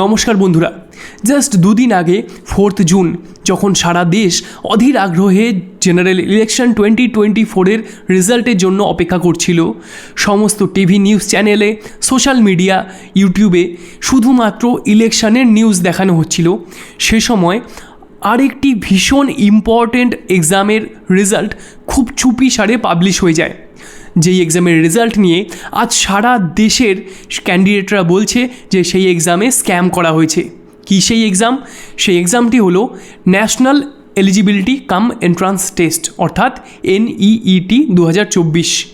নমস্কার বন্ধুরা। জাস্ট দুদিন আগে ফোর্থ জুন, যখন সারা দেশ অধীর আগ্রহে জেনারেল ইলেকশন টোয়েন্টি টোয়েন্টি ফোরের রেজাল্টের জন্য অপেক্ষা করছিল। সমস্ত টিভি নিউজ চ্যানেলে, সোশ্যাল মিডিয়া, ইউটিউবে শুধুমাত্র ইলেকশনের নিউজ দেখানো হচ্ছিল। সে সময় আরেকটি ভীষণ ইম্পর্ট্যান্ট এক্সামের রেজাল্ট খুব চুপি সারে পাবলিশ হয়ে যায়। যেই এক্সামের রেজাল্ট নিয়ে আজ সারা দেশের ক্যান্ডিডেটরা বলছে যে সেই এক্সামে স্ক্যাম করা হয়েছে। কি সেই এক্সাম সেই এক্সামটি হলো national eligibility cum entrance test অর্থাৎ এনইইটি দু হাজার চব্বিশ।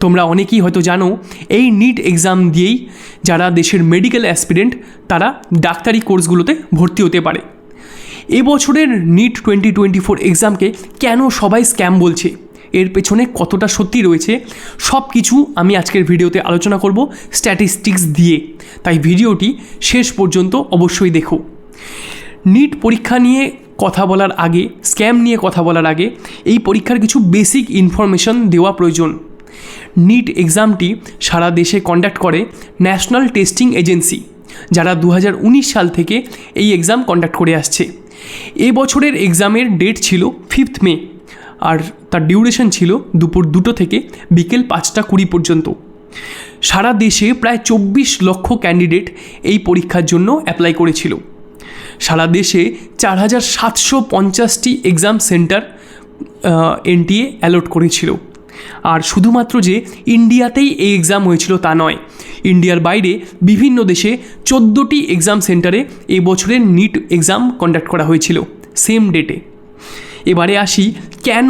তোমরা অনেকেই হয়তো জানো, এই নিট এক্সাম দিয়েই যারা দেশের মেডিকেল অ্যাসপিরেন্ট তারা ডাক্তারি কোর্সগুলোতে ভর্তি হতে পারে। এবছরের নিট টোয়েন্টি টোয়েন্টি ফোর এক্সামকে কেন সবাই স্ক্যাম বলছে? এর পেছনে কতটা সত্যি রয়েছে, সব কিছু আমি আজকের ভিডিওতে আলোচনা করব স্ট্যাটিস্টিক্স দিয়ে। তাই ভিডিওটি শেষ পর্যন্ত অবশ্যই দেখো। নিট পরীক্ষা নিয়ে কথা বলার আগে স্ক্যাম নিয়ে কথা বলার আগে, এই পরীক্ষার কিছু বেসিক ইনফরমেশন দেওয়া প্রয়োজন। নিট এক্সামটি সারা দেশে কন্ডাক্ট করে ন্যাশনাল টেস্টিং এজেন্সি যারা দু হাজার উনিশ সাল থেকে এই এক্সাম কন্ডাক্ট করে আসছে। এ বছরের এক্সামের ডেট ছিল ফিফথ মে আর তার ডিউরেশন ছিল দুপুর দুটো থেকে বিকেল পাঁচটা কুড়ি পর্যন্ত। সারা দেশে প্রায় চব্বিশ লক্ষ ক্যান্ডিডেট এই পরীক্ষার জন্য অ্যাপ্লাই করেছিল। সারা দেশে চার হাজার সাতশো পঞ্চাশটি এক্সাম সেন্টার এনটিএ অ্যালট করেছিল। আর শুধুমাত্র যে ইন্ডিয়াতেই এই এক্সাম হয়েছিল তা নয়, ইন্ডিয়ার বাইরে বিভিন্ন দেশে চোদ্দোটি এক্সাম সেন্টারে এই বছরের নিট এক্সাম কন্ডাক্ট করা হয়েছিল সেম ডেটে এবারে আসি কেন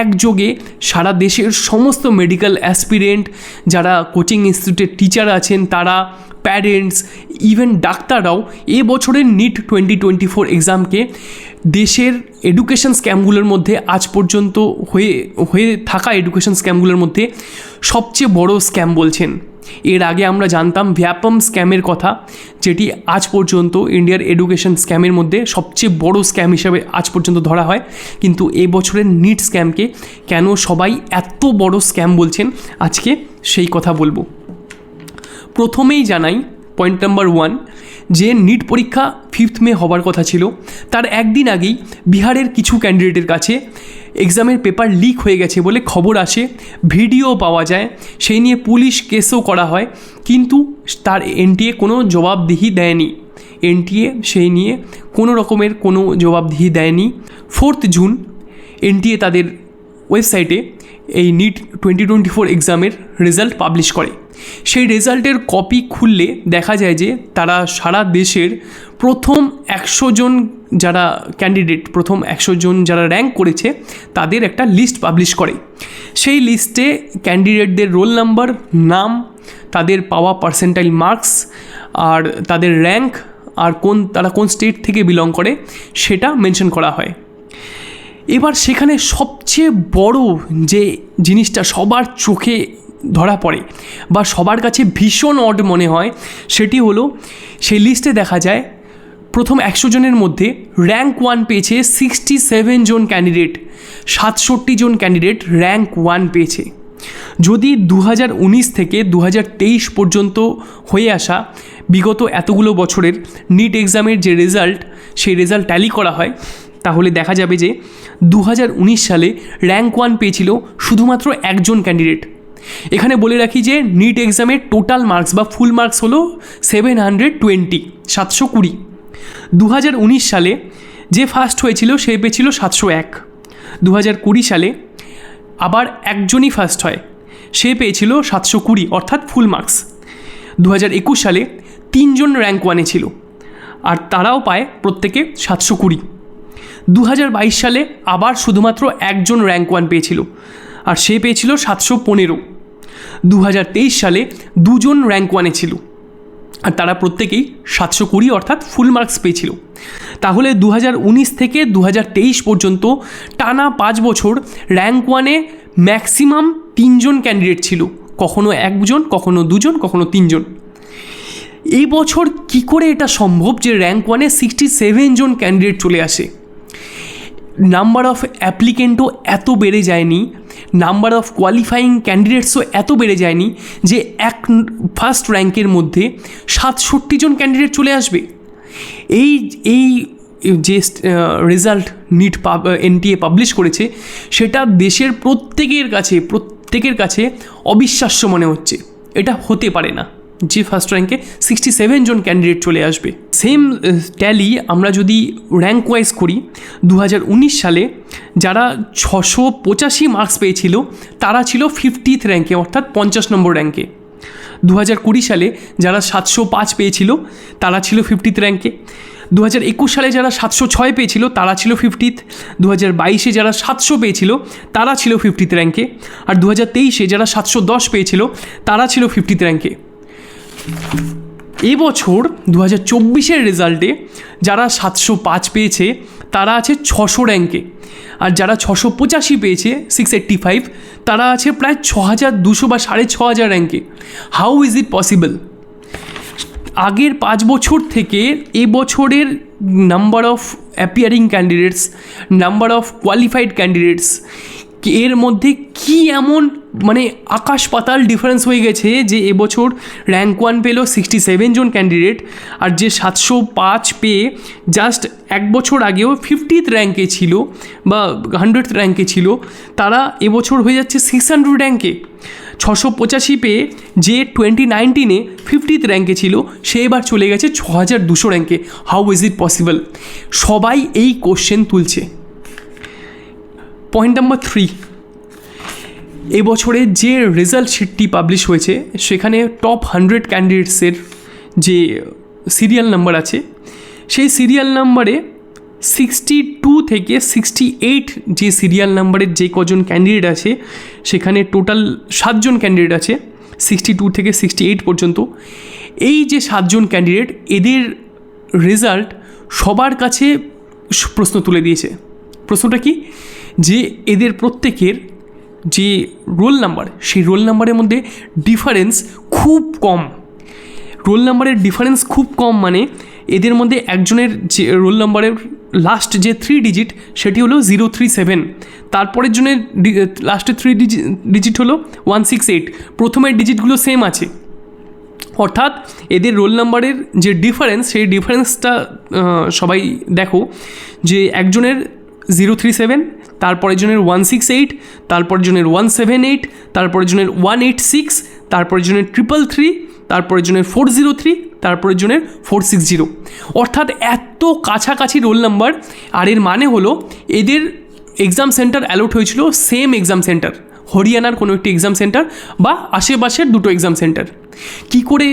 একযোগে সারা দেশের সমস্ত মেডিকেল অ্যাসপিরেন্ট যারা কোচিং ইনস্টিটিউটের টিচার আছেন, তারা প্যারেন্টস ইভেন ডাক্তাররাও এ বছরের নিট টোয়েন্টি টোয়েন্টি ফোর এক্সামকে দেশের এডুকেশন স্ক্যামগুলোর মধ্যে আজ পর্যন্ত হয়ে হয়ে থাকা এডুকেশন স্ক্যামগুলোর মধ্যে সবচেয়ে বড় স্ক্যাম বলছেন। এর আগে আমরা জানতাম ভ্যাপম স্ক্যামের কথা, যেটি আজ পর্যন্ত ইন্ডিয়ার এডুকেশন স্ক্যামের মধ্যে সবচেয়ে বড় স্ক্যাম হিসাবে আজ পর্যন্ত ধরা হয়। কিন্তু এই বছরের নিট স্ক্যামকে কেন সবাই এত বড় স্ক্যাম বলছেন, আজকে সেই কথা বলব। প্রথমেই জানাই পয়েন্ট নাম্বার ওয়ান যে নিট পরীক্ষা ফিফথ মে হবার কথা ছিল, তার একদিন আগেই বিহারের কিছু ক্যান্ডিডেটের কাছে এক্সামের পেপার লিক হয়ে গেছে বলে খবর আসে ভিডিও পাওয়া যায়। সেই নিয়ে পুলিশ কেসও করা হয়, কিন্তু তার এনটিএ কোনো জবাবদিহি দেয়নি। এনটিএ সেই নিয়ে কোনো রকমের কোনো জবাবদিহি দেয়নি। ফোর্থ জুন এনটিএ তাদের ওয়েবসাইটে এই নিট টোয়েন্টি টোয়েন্টি ফোর এক্সামের রেজাল্ট পাবলিশ করে। সেই রেজাল্টের কপি খুললে দেখা যায় যে তারা সারা দেশের প্রথম একশো জন যারা ক্যান্ডিডেট প্রথম একশো জন যারা র্যাঙ্ক করেছে, তাদের একটা লিস্ট পাবলিশ করে। সেই লিস্টে ক্যান্ডিডেটদের রোল নাম্বার নাম, তাদের পাওয়া পার্সেন্টাইল মার্কস আর তাদের র্যাঙ্ক আর কোন, তারা কোন স্টেট থেকে বিলং করে, সেটা মেনশন করা হয়। এবার সেখানে সবচেয়ে বড় যে জিনিসটা সবার চোখে ধরা পড়ে বা সবার কাছে ভীষণ অড মনে হয়, সেটি হলো সেই লিস্টে দেখা যায়, প্রথম একশো জনের মধ্যে র্যাঙ্ক ওয়ান পেয়েছে সিক্সটি সেভেন জন ক্যান্ডিডেট সাতষট্টি জন ক্যান্ডিডেট র্যাঙ্ক ওয়ান পেয়েছে। যদি দু হাজার উনিশ থেকে দু হাজার তেইশ পর্যন্ত হয়ে আসা বিগত এতগুলো বছরের নিট এক্সামের যে রেজাল্ট সেই রেজাল্ট ট্যালি করা হয়, তাহলে দেখা যাবে যে দু হাজার উনিশ সালে র্যাঙ্ক ওয়ান পেয়েছিল শুধুমাত্র একজন ক্যান্ডিডেট এখানে বলে রাখি যে নিট এক্সামের টোটাল মার্কস বা ফুল মার্কস হলো সেভেন হান্ড্রেড টোয়েন্টি সাতশো কুড়ি। দু হাজার উনিশ সালে যে ফার্স্ট হয়েছিল সে পেয়েছিল সাতশো এক। দু হাজার কুড়ি সালে আবার একজনই ফার্স্ট হয়, সে পেয়েছিল সাতশো কুড়ি, অর্থাৎ ফুল মার্কস দু হাজার একুশ সালে তিনজন র্যাঙ্ক ওয়ানে ছিল, আর তারাও পায় প্রত্যেকে সাতশো কুড়ি। দু হাজার বাইশ সালে আবার শুধুমাত্র একজন র্যাঙ্ক ওয়ান পেয়েছিল আর সে পেয়েছিল সাতশো পনেরো। দু সালে দুজন র্যাঙ্ক ওয়ানে ছিল। আর তারা প্রত্যেকেই সাতশো কুড়ি অর্থাৎ ফুল মার্কস পেয়েছিল। তাহলে দু হাজার উনিশ থেকে দু হাজার তেইশ পর্যন্ত টানা পাঁচ বছর র্যাঙ্ক ওয়ানে ম্যাক্সিমাম তিনজন ক্যান্ডিডেট ছিল। কখনো একজন, কখনো দুজন, কখনো তিনজন। এই বছর কি করে এটা সম্ভব যে র্যাঙ্ক ওয়ানে সিক্সটি সেভেন জন ক্যান্ডিডেট চলে আসে? নাম্বার অফ অ্যাপ্লিকেন্টও এত বেড়ে যায়নি। নাম্বার অফ কোয়ালিফাইং ক্যান্ডিডেটসও এত বেড়ে যায়নি যে এক ফার্স্ট র্যাঙ্কের মধ্যে সাতষট্টি জন ক্যান্ডিডেট চলে আসবে। এই এই যে রেজাল্ট নিট এনটিএ পাবলিশ করেছে, সেটা দেশের প্রত্যেকের কাছে প্রত্যেকের কাছে অবিশ্বাস্য মনে হচ্ছে। এটা হতে পারে না। যে ফার্স্ট র্যাঙ্কে সিক্সটি সেভেন জন ক্যান্ডিডেট চলে আসবে। সেম ট্যালি আমরা যদি র্যাঙ্ক ওয়াইজ করি দু হাজার উনিশ সালে যারা ছশো পঁচাশি মার্কস পেয়েছিল, তারা ছিল ফিফটিথ র্যাঙ্কে অর্থাৎ পঞ্চাশ নম্বর র্যাঙ্কে দু হাজার কুড়ি সালে যারা সাতশো পাঁচ পেয়েছিল, তারা ছিল ফিফটিথ র্যাঙ্কে দু হাজার একুশ সালে যারা সাতশো ছয় পেয়েছিল, তারা ছিল ফিফটিথ দু হাজার বাইশে যারা সাতশো পেয়েছিল, তারা ছিল ফিফটিথ র্যাঙ্কে আর দু হাজার তেইশে যারা সাতশো দশ পেয়েছিল, তারা ছিল ফিফটিথ র্যাঙ্কে এবছর দু হাজার চব্বিশের রেজাল্টে যারা সাতশো পাঁচ পেয়েছে, তারা আছে ছশো র্যাঙ্কে আর যারা ছশো পঁচাশি পেয়েছে সিক্স এইট্টি ফাইভ তারা আছে প্রায় ছ হাজার দুশো বা সাড়ে ছ হাজার র্যাঙ্কে হাউ ইজ ইট পসিবল আগের পাঁচ বছর থেকে এবছরের number of appearing candidates number of qualified candidates এর মধ্যে কি এমন মানে আকাশ পাতাল ডিফারেন্স হয়ে গেছে যে এবছর র্যাঙ্ক ওয়ান পেল সিক্সটি সেভেন জন ক্যান্ডিডেট আর যে সাতশো পাঁচ পেয়ে জাস্ট এক বছর আগেও ফিফটিথ র্যাঙ্কে ছিল বা হান্ড্রেড র্যাঙ্কে ছিল। তারা এবছর হয়ে যাচ্ছে সিক্স হান্ড্রেড র্যাঙ্কে ছশো পঁচাশি পেয়ে যে টোয়েন্টি নাইনটিনে ফিফটিথ র্যাঙ্কে ছিল, সে এবার চলে গেছে ছ হাজার দুশো র্যাঙ্কে হাউ ইজ ইট পসিবল সবাই এই কোশ্চেন তুলছে। পয়েন্ট নাম্বার থ্রি এবছরে যে রেজাল্ট শিটটি পাবলিশ হয়েছে, সেখানে টপ হান্ড্রেড ক্যান্ডিডেটসের যে সিরিয়াল নাম্বার আছে, সেই সিরিয়াল নাম্বারে সিক্সটি টু থেকে সিক্সটি এইট যে সিরিয়াল নাম্বারের যে কজন ক্যান্ডিডেট আছে, সেখানে টোটাল সাতজন ক্যান্ডিডেট আছে সিক্সটি টু থেকে সিক্সটি এইট পর্যন্ত। এই যে সাতজন ক্যান্ডিডেট এদের রেজাল্ট সবার কাছে প্রশ্ন তুলে দিয়েছে। প্রশ্নটা কি? যে এদের প্রত্যেকের যে রোল নাম্বার, সেই রোল নাম্বারের মধ্যে ডিফারেন্স খুব কম। রোল নাম্বারের ডিফারেন্স খুব কম মানে এদের মধ্যে একজনের যে রোল নাম্বারের লাস্ট যে থ্রি ডিজিট সেটি হলো জিরো থ্রি সেভেন তারপরের জনের লাস্টের থ্রি ডিজিট হলো ওয়ান সিক্স এইট প্রথমের ডিজিটগুলো সেম আছে। অর্থাৎ এদের রোল নাম্বারের যে ডিফারেন্স সেই ডিফারেন্সটা সবাই দেখো যে একজনের জিরো থ্রি সেভেন তারপরের জনের ওয়ান সিক্স এইট তারপরের জনের ওয়ান সেভেন এইট তারপরের জনের ওয়ান এইট সিক্স তারপরের জনের ট্রিপল থ্রি তারপরের জনের ফোর জিরো থ্রি তারপরের জনের ফোর সিক্স জিরো অর্থাৎ এত কাছাকাছি রোল নাম্বার আর এর মানে হলো এদের এক্সাম সেন্টার অ্যালোট হয়েছিল সেম এক্সাম সেন্টার হরিয়ানার কোনো একটি এক্সাম সেন্টার বা আশেপাশের দুটো এক্সাম সেন্টার কি করে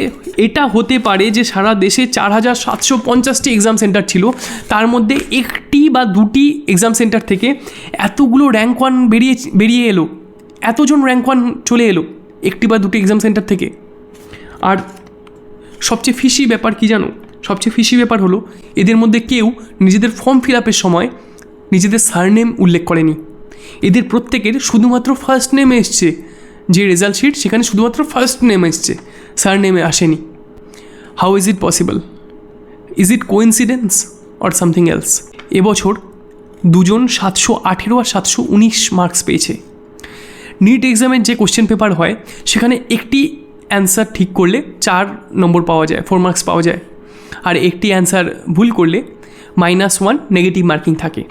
এটা হতে পারে যে সারা দেশে চার হাজার সাতশো পঞ্চাশটি এক্সাম সেন্টার ছিল, তার মধ্যে একটি বা দুটি এক্সাম সেন্টার থেকে এতগুলো র্যাঙ্ক ওয়ান বেরিয়ে বেরিয়ে এলো, এতজন র্যাঙ্ক ওয়ান চলে এলো একটি বা দুটি এক্সাম সেন্টার থেকে। আর সবচেয়ে ফিসি ব্যাপার কি জানো? সবচেয়ে ফিসি ব্যাপার হলো, এদের মধ্যে কেউ নিজেদের ফর্ম ফিল আপের সময় নিজেদের সারনেম উল্লেখ করেনি। এদের প্রত্যেকের শুধুমাত্র ফার্স্ট নেম এসছে। যে রেজাল্ট শিট সেখানে শুধুমাত্র ফার্স্ট নেম এসছে। সার নেমে আসেনি। How is it possible is it coincidence or something else এবছর দুজন সাতশো আঠেরো আর সাতশো উনিশ মার্কস পেয়েছে। নিট এক্সামের যে কোশ্চেন পেপার হয়, সেখানে একটি অ্যান্সার ঠিক করলে চার নম্বর পাওয়া যায় ফোর মার্কস পাওয়া যায়। আর একটি অ্যান্সার ভুল করলে মাইনাস ওয়ান নেগেটিভ মার্কিং থাকে।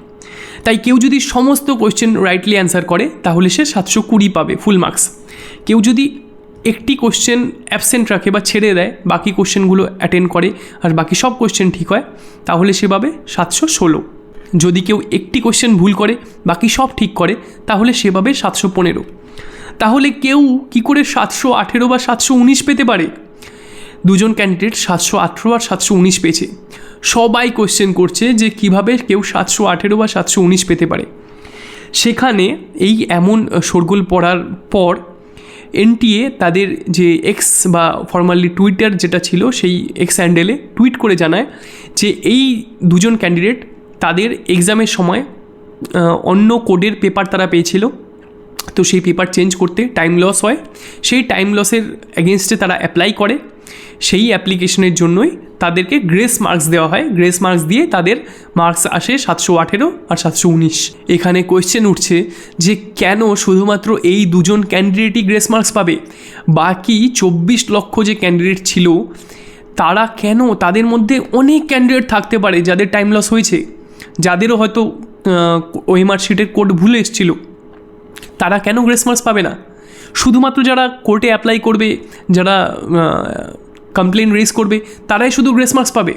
তাই কেউ যদি সমস্ত কোয়েশ্চেন রাইটলি অ্যান্সার করে, তাহলে সে সাতশো কুড়ি পাবে ফুল মার্কস কেউ যদি একটি কোশ্চেন অ্যাবসেন্ট রাখে বা ছেড়ে দেয়, বাকি কোশ্চেনগুলো অ্যাটেন্ড করে আর বাকি সব কোশ্চেন ঠিক হয়, তাহলে সে পাবে সাতশো ষোলো। যদি কেউ একটি কোশ্চেন ভুল করে, বাকি সব ঠিক করে, তাহলে সে পাবে সাতশো পনেরো। তাহলে কেউ কি করে সাতশো আঠেরো বা সাতশো উনিশ পেতে পারে? দুজন ক্যান্ডিডেট সাতশো আঠেরো আর সাতশো উনিশ পেয়েছে। সবাই কোশ্চেন করছে যে কীভাবে কেউ সাতশো আঠেরো বা সাতশো উনিশ পেতে পারে। সেখানে এই এমন শোরগোল পড়ার পর এনটিএ তাদের যে এক্স বা ফর্মালি টুইটার যেটা ছিল সেই এক্স হ্যান্ডেলে টুইট করে জানায় যে এই দুজন ক্যান্ডিডেট তাদের এক্সামের সময় অন্য কোডের পেপার তারা পেয়েছিল। তো সেই পেপার চেঞ্জ করতে টাইম লস হয়। সেই টাইম লসের এগেনস্টে তারা অ্যাপ্লাই করে। সেই অ্যাপ্লিকেশনের জন্যই তাদেরকে গ্রেস মার্কস দেওয়া হয়। গ্রেস মার্কস দিয়ে তাদের মার্কস আসে সাতশো আঠেরো আর সাতশো উনিশ। এখানে কোয়েশ্চেন উঠছে যে কেন শুধুমাত্র এই দুজন ক্যান্ডিডেটই গ্রেস মার্কস পাবে? বাকি চব্বিশ লক্ষ যে ক্যান্ডিডেট ছিল, তারা কেন তাদের মধ্যে অনেক ক্যান্ডিডেট থাকতে পারে যাদের টাইম লস হয়েছে? যাদেরও হয়তো ওএমআর শিটের কোড ভুলে এসেছিল। তারা কেন গ্রেস মার্কস পাবে না? শুধুমাত্র যারা কোর্টে অ্যাপ্লাই করবে, যারা কমপ্লেন রেজ করবে, তারাই শুধু গ্রেস মার্কস পাবে।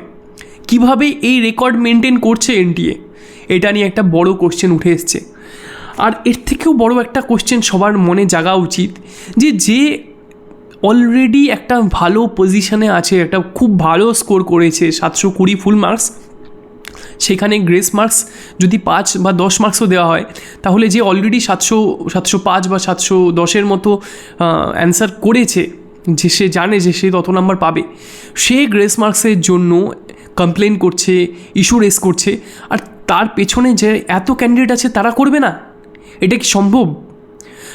কীভাবে এই রেকর্ড মেনটেন করছে এনটিএ এটা নিয়ে একটা বড় কোশ্চেন উঠে এসছে। আর এর থেকেও বড় একটা কোশ্চেন সবার মনে জাগা উচিত, যে যে অলরেডি একটা ভালো পজিশনে আছে, একটা খুব ভালো স্কোর করেছে, সাতশো কুড়ি ফুল মার্কস সেখানে গ্রেস মার্কস যদি পাঁচ বা দশ মার্কসও দেওয়া হয়, তাহলে যে অলরেডি সাতশো সাতশো পাঁচ বা সাতশো দশের মতো অ্যান্সার করেছে যে সে জানে যে সে তত নাম্বার পাবে। সে গ্রেস মার্কসের জন্য কমপ্লেন করছে ইস্যু রেস করছে, আর তার পেছনে যে এত ক্যান্ডিডেট আছে তারা করবে না। এটা কি সম্ভব?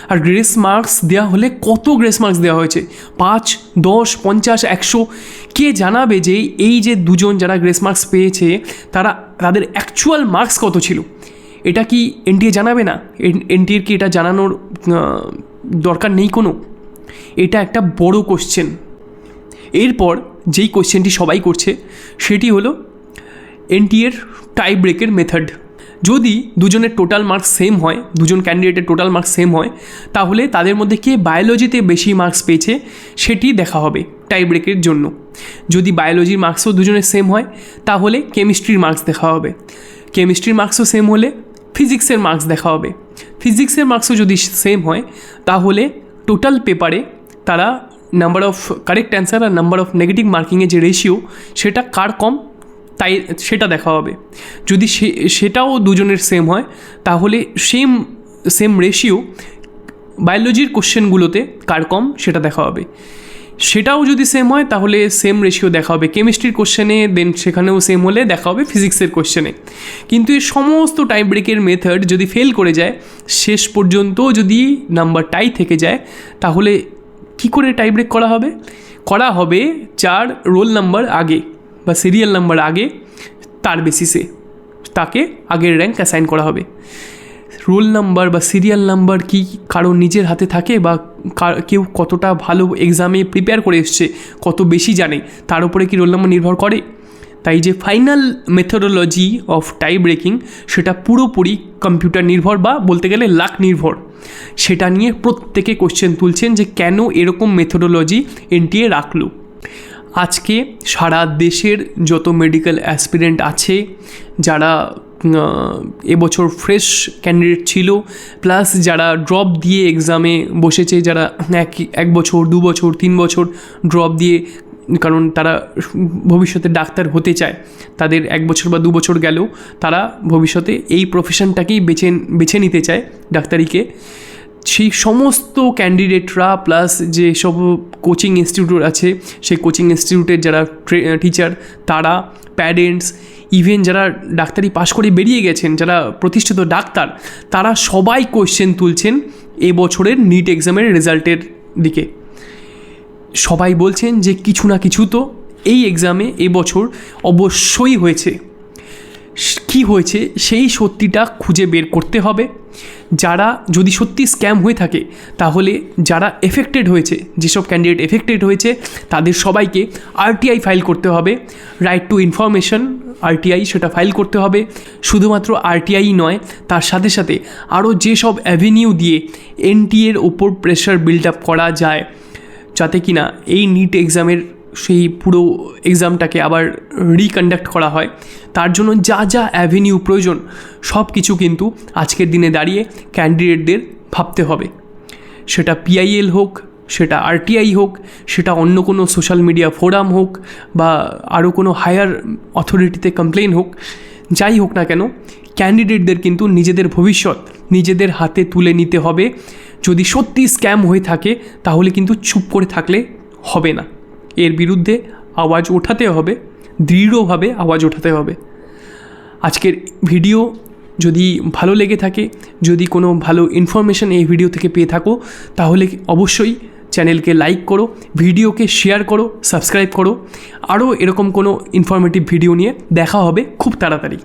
আর গ্রেস মার্কস দেওয়া হলে কত গ্রেস মার্কস দেওয়া হয়েছে? পাঁচ, দশ, পঞ্চাশ, একশো। কে জানাবে যে এই যে দুজন যারা গ্রেস মার্কস পেয়েছে, তারা, তাদের অ্যাকচুয়াল মার্কস কত ছিল? এটা কি এনটিএ জানাবে না? এনটিএর কি এটা জানানোর দরকার নেই কোনো? এটা একটা বড় কোশ্চেন এরপর যেই কোশ্চেনটি সবাই করছে, সেটি হলো এনটিএর টাই ব্রেকের মেথড যদি দুজনের টোটাল মার্কস সেম হয়, দুজন ক্যান্ডিডেটের টোটাল মার্কস সেম হয়, তাহলে তাদের মধ্যে কে বায়োলজিতে বেশি মার্কস পেয়েছে, সেটি দেখা হবে টাই ব্রেকের জন্য। যদি বায়োলজির মার্কসও দুজনের সেম হয়, তাহলে কেমিস্ট্রির মার্কস দেখা হবে। কেমিস্ট্রির মার্কসও সেম হলে ফিজিক্সের মার্কস দেখা হবে। ফিজিক্সের মার্কসও যদি সেম হয়, তাহলে টোটাল পেপারে তারা নাম্বার অফ কারেক্ট অ্যান্সার আর নাম্বার অফ নেগেটিভ মার্কিংয়ের যে রেশিও সেটা কার কম? তাই সেটা দেখা হবে। যদি সে, সেটাও দুজনের সেম হয়, তাহলে সেম সেম রেশিও বায়োলজির কোশ্চেনগুলোতে কার কম, সেটা দেখা হবে। সেটাও যদি সেম হয়, তাহলে সেম রেশিও দেখা হবে কেমিস্ট্রির কোশ্চেনে দেন সেখানেও সেম হলে দেখা হবে ফিজিক্সের কোশ্চেনে কিন্তু এই সমস্ত টাইম ব্রেকের মেথড যদি ফেল করে যায়, শেষ পর্যন্ত যদি নাম্বার টাই থেকে যায়, তাহলে কী করে টাই ব্রেক করা হবে? করা হবে চার রোল নাম্বার আগে বা সিরিয়াল নাম্বার আগে, তার বেসিসে তাকে আগের র্যাঙ্ক অ্যাসাইন করা হবে। রোল নাম্বার বা সিরিয়াল নাম্বার কি কারও নিজের হাতে থাকে বা কেউ কতটা ভালো এক্সামে প্রিপেয়ার করে এসছে, কত বেশি জানে, তার উপরে কি রোল নাম্বার নির্ভর করে? তাই যে final methodology of tie breaking সেটা পুরোপুরি কম্পিউটার নির্ভর বা বলতে গেলে লাক নির্ভর। সেটা নিয়ে প্রত্যেকে কোশ্চেন তুলছেন যে কেন এরকম মেথোডোলজি এনটিএ রাখল। আজকে সারা দেশের যত মেডিকেল অ্যাসপিরেন্ট আছে, যারা এবছর ফ্রেশ ক্যান্ডিডেট ছিল। প্লাস যারা ড্রপ দিয়ে এক্সামে বসেছে, যারা এক এক বছর, দু বছর, তিন বছর ড্রপ দিয়ে, কারণ তারা ভবিষ্যতে ডাক্তার হতে চায়, তাদের এক বছর বা দু বছর গেলেও তারা ভবিষ্যতে এই প্রফেশনটাকেই বেছে বেছে নিতে চায় ডাক্তারিকে। সেই সমস্ত ক্যান্ডিডেটরা প্লাস যে সব কোচিং ইনস্টিটিউট আছে, সেই কোচিং ইনস্টিটিউটের যারা টিচার তারা প্যারেন্টস ইভেন যারা ডাক্তারি পাশ করে বেরিয়ে গেছেন, যারা প্রতিষ্ঠিত ডাক্তার, তারা সবাই কোয়েশ্চেন তুলছেন এ বছরের নিট এক্সামের রেজাল্টের দিকে। সবাই বলছেন যে কিছু না কিছু তো এই এক্সামে এবছর অবশ্যই হয়েছে। কি হয়েছে? সেই সত্যিটা খুঁজে বের করতে হবে। যারা যদি সত্যি স্ক্যাম হয়ে থাকে, তাহলে যারা এফেক্টেড হয়েছে, যেসব ক্যান্ডিডেট এফেক্টেড হয়েছে, তাদের সবাইকে আরটিআই ফাইল করতে হবে। রাইট টু ইনফরমেশন আরটিআই সেটা ফাইল করতে হবে। শুধুমাত্র আরটিআই নয়, তার সাথে সাথে আরও যেসব অ্যাভিনিউ দিয়ে এনটিএর ওপর প্রেশার বিল্ড আপ করা যায়, যাতে কিনা এই নিট এক্সামের সেই পুরো এক্সামটাকে আবার রিকন্ডাক্ট করা হয়। তার জন্য যা যা অ্যাভিনিউ প্রয়োজন, সব কিছু কিন্তু আজকের দিনে দাঁড়িয়ে ক্যান্ডিডেটদের ভাবতে হবে। সেটা পিআইএল হোক, সেটা আরটিআই হোক, সেটা অন্য কোনো সোশ্যাল মিডিয়া ফোরাম হোক, বা আরও কোনো হায়ার অথরিটিতে কমপ্লেন হোক, যাই হোক না কেন ক্যান্ডিডেটদের কিন্তু নিজেদের ভবিষ্যৎ, নিজেদের হাতে তুলে নিতে হবে। যদি সত্যি স্ক্যাম হয়ে থাকে, তাহলে কিন্তু চুপ করে থাকলে হবে না। এর বিরুদ্ধে আওয়াজ ওঠাতে হবে, দৃঢ়ভাবে আওয়াজ ওঠাতে হবে। আজকের ভিডিও যদি ভালো লেগে থাকে, যদি কোনো ভালো ইনফরমেশন এই ভিডিও থেকে পেয়ে থাকো, তাহলে অবশ্যই চ্যানেলকে লাইক করো ভিডিওকে শেয়ার করো সাবস্ক্রাইব করো। আরও এরকম কোনো ইনফরমেটিভ ভিডিও নিয়ে দেখা হবে খুব তাড়াতাড়ি।